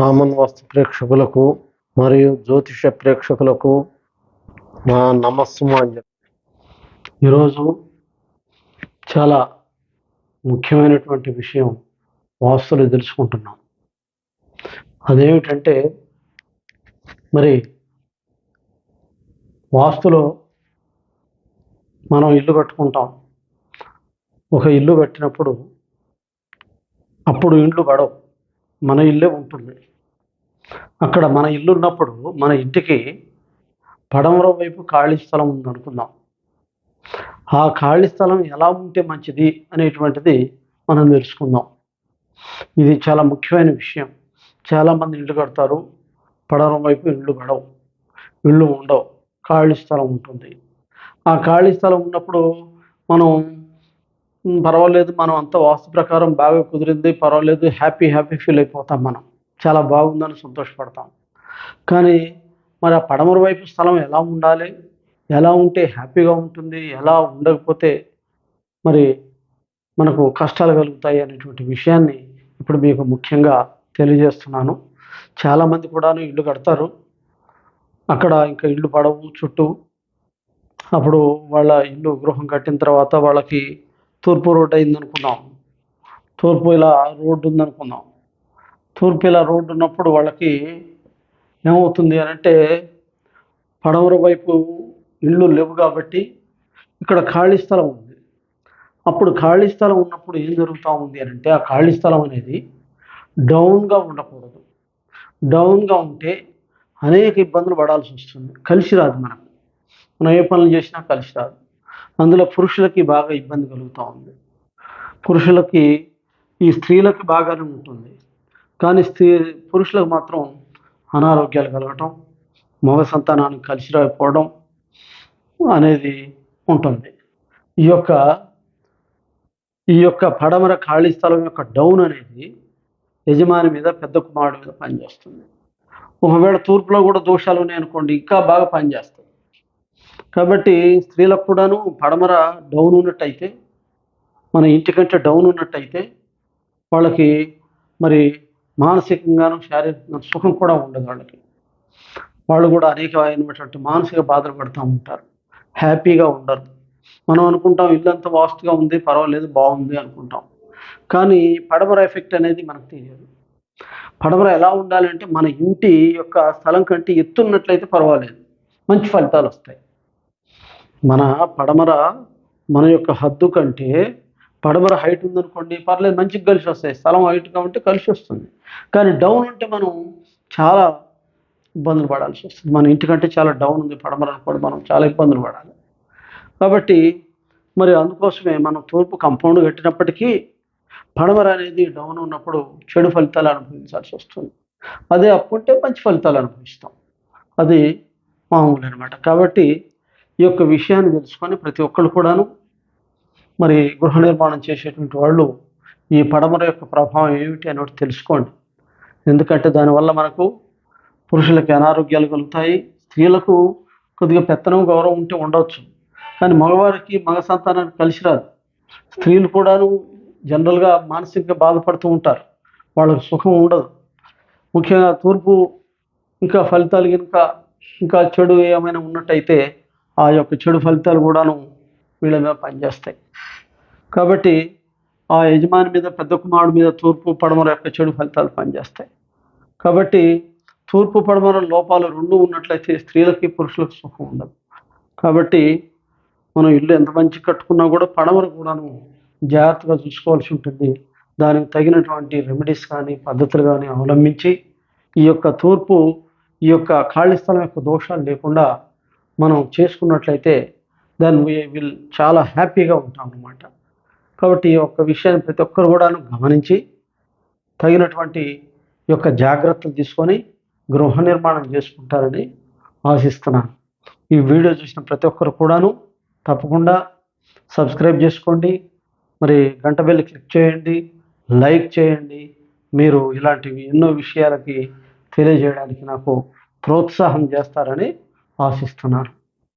Common వాస్తు ప్రేక్షకులకు మరియు జ్యోతిష ప్రేక్షకులకు నా చెప్పి ఈరోజు చాలా ముఖ్యమైనటువంటి విషయం వాస్తులు తెలుసుకుంటున్నాం. అదేమిటంటే మరి వాస్తులో మనం ఇల్లు కట్టుకుంటాం. ఒక ఇల్లు కట్టినప్పుడు అప్పుడు ఇండ్లు పడవు. మన ఇల్లే ఉంటుంది. అక్కడ మన ఇల్లు ఉన్నప్పుడు మన ఇంటికి పడమర వైపు ఖాళీ స్థలం ఉందనుకుందాం. ఆ ఖాళీ స్థలం ఎలా ఉంటే మంచిది అనేటువంటిది మనం తెలుసుకుందాం ఇది చాలా ముఖ్యమైన విషయం. చాలామంది ఇల్లు కడతారు. పడమర వైపు ఇల్లు పడవు ఇల్లు ఉండవు. ఖాళీ స్థలం ఉంటుంది. ఆ ఖాళీ స్థలం ఉన్నప్పుడు మనం పర్వాలేదు మనం అంత వాస్తు ప్రకారం బాగా కుదిరింది పర్వాలేదు హ్యాపీ హ్యాపీ ఫీల్ అయిపోతాం మనం. చాలా బాగుందని సంతోషపడతాం. కానీ మరి ఆ పడమర వైపు స్థలం ఎలా ఉండాలి? ఎలా ఉంటే హ్యాపీగా ఉంటుంది? ఎలా ఉండకపోతే మరి మనకు కష్టాలు కలుగుతాయి అనేటువంటి విషయాన్ని ఇప్పుడు మీకు ముఖ్యంగా తెలియజేస్తున్నాను. చాలామంది కూడాను ఇల్లు కడతారు. అక్కడ ఇంకా ఇల్లు పడవు చుట్టూ. అప్పుడు వాళ్ళ ఇల్లు గృహం కట్టిన తర్వాత వాళ్ళకి తూర్పు రోడ్ అయింది అనుకుందాం తూర్పు ఇలా రోడ్డు ఉందనుకుందాం తూర్పు ఇలా రోడ్డు ఉన్నప్పుడు వాళ్ళకి ఏమవుతుంది అని అంటే పడమర వైపు ఇళ్ళు లేవు కాబట్టి ఇక్కడ ఖాళీ స్థలం ఉంది. అప్పుడు ఖాళీ స్థలం ఉన్నప్పుడు ఏం జరుగుతూ ఉంది అని అంటే ఆ ఖాళీ స్థలం అనేది డౌన్గా ఉండకూడదు. డౌన్గా ఉంటే అనేక ఇబ్బందులు పడాల్సి వస్తుంది. కలిసి రాదు మనకు. మనం ఏ పనులు చేసినా కలిసి రాదు. అందులో పురుషులకి బాగా ఇబ్బంది కలుగుతూ ఉంది. పురుషులకి ఈ స్త్రీలకి బాగానే ఉంటుంది. కానీ స్త్రీ పురుషులకు మాత్రం అనారోగ్యాలు కలగటం మగ సంతానానికి కలిసి రాకపోవడం అనేది ఉంటుంది. ఈ యొక్క ఈ యొక్క పడమర ఖాళీ స్థలం యొక్క డౌన్ అనేది యజమాని మీద పెద్ద కుమారుడి మీద పనిచేస్తుంది. ఒకవేళ తూర్పులో కూడా దోషాలు ఉన్నాయి అనుకోండి ఇంకా బాగా పనిచేస్తుంది కాబట్టి స్త్రీలకు కూడాను పడమర డౌన్ ఉన్నట్టయితే మన ఇంటికంటే డౌన్ ఉన్నట్టయితే వాళ్ళకి మరి మానసికంగాను శారీరకంగా సుఖం కూడా ఉండదు వాళ్ళకి. వాళ్ళు కూడా అనేకమైనటువంటి మానసిక బాధలు పడుతూ ఉంటారు. హ్యాపీగా ఉండరు. మనం అనుకుంటాం ఇల్లు అంత వాస్తుగా ఉంది పర్వాలేదు బాగుంది అనుకుంటాం. కానీ పడమర ఎఫెక్ట్ అనేది మనకు తెలియదు. పడమర ఎలా ఉండాలంటే మన ఇంటి యొక్క స్థలం కంటే ఎత్తున్నట్లయితే పర్వాలేదు. మంచి ఫలితాలు వస్తాయి. మన పడమర మన యొక్క హద్దు కంటే పడమర హైట్ ఉందనుకోండి పర్లేదు మంచిగా కలిసి వస్తాయి. స్థలం హైట్ కాబట్టి కలిసి వస్తుంది. కానీ డౌన్ ఉంటే మనం చాలా ఇబ్బందులు పడాల్సి వస్తుంది. మన ఇంటికంటే చాలా డౌన్ ఉంది. పడమర కూడా మనం చాలా ఇబ్బందులు పడాలి. కాబట్టి మరి అందుకోసమే మనం తూర్పు కంపౌండ్ కట్టినప్పటికీ పడమర అనేది డౌన్ ఉన్నప్పుడు చెడు ఫలితాలు అనుభవించాల్సి వస్తుంది. అదే అప్పుంటే మంచి ఫలితాలు అనుభవిస్తాం. అది మామూలు అనమాట కాబట్టి ఈ యొక్క విషయాన్ని తెలుసుకొని ప్రతి ఒక్కళ్ళు కూడాను మరి గృహ నిర్మాణం చేసేటువంటి వాళ్ళు ఈ పడమర యొక్క ప్రభావం ఏమిటి అని తెలుసుకోండి. ఎందుకంటే దానివల్ల మనకు పురుషులకి అనారోగ్యాలు కలుగుతాయి స్త్రీలకు కొద్దిగా పెత్తనం గౌరవం ఉంటే ఉండవచ్చు కానీ మగవారికి మగ సంతానానికి కలిసి రాదు. స్త్రీలు కూడాను జనరల్గా మానసికంగా బాధపడుతూ ఉంటారు. వాళ్ళకి సుఖం ఉండదు. ముఖ్యంగా తూర్పు ఇంకా ఫలితాలు కనుక ఇంకా చెడు ఏమైనా ఉన్నట్టయితే ఆ యొక్క చెడు ఫలితాలు కూడాను వీళ్ళ మీద పనిచేస్తాయి. కాబట్టి ఆ యజమాని మీద పెద్ద కుమారుడు మీద తూర్పు పడమర యొక్క చెడు ఫలితాలు పనిచేస్తాయి. కాబట్టి తూర్పు పడమర లోపాలు రెండు ఉన్నట్లయితే స్త్రీలకి పురుషులకు సుఖం ఉండదు. కాబట్టి మనం ఇల్లు ఎంత మంచి కట్టుకున్నా కూడా పడమర కూడాను జాగ్రత్తగా చూసుకోవాల్సి ఉంటుంది. దానికి తగినటువంటి రెమెడీస్ కానీ పద్ధతులు కానీ అవలంబించి ఈ యొక్క తూర్పు ఈ యొక్క ఖాళీ స్థలం యొక్క దోషాలు లేకుండా మనం చేసుకున్నట్లయితే దాన్ని విల్ చాలా హ్యాపీగా ఉంటాం అన్నమాట. కాబట్టి ఈ యొక్క విషయాన్ని ప్రతి ఒక్కరు కూడాను గమనించి తగినటువంటి యొక్క జాగ్రత్తలు తీసుకొని గృహ నిర్మాణం చేసుకుంటారని ఆశిస్తున్నాను. ఈ వీడియో చూసిన ప్రతి ఒక్కరు కూడాను తప్పకుండా సబ్స్క్రైబ్ చేసుకోండి. మరి గంట బెల్ క్లిక్ చేయండి. లైక్ చేయండి. మీరు ఇలాంటివి ఎన్నో విషయాలకి తెలియజేయడానికి నాకు ప్రోత్సాహం చేస్తారని ఆశిస్తున్నాను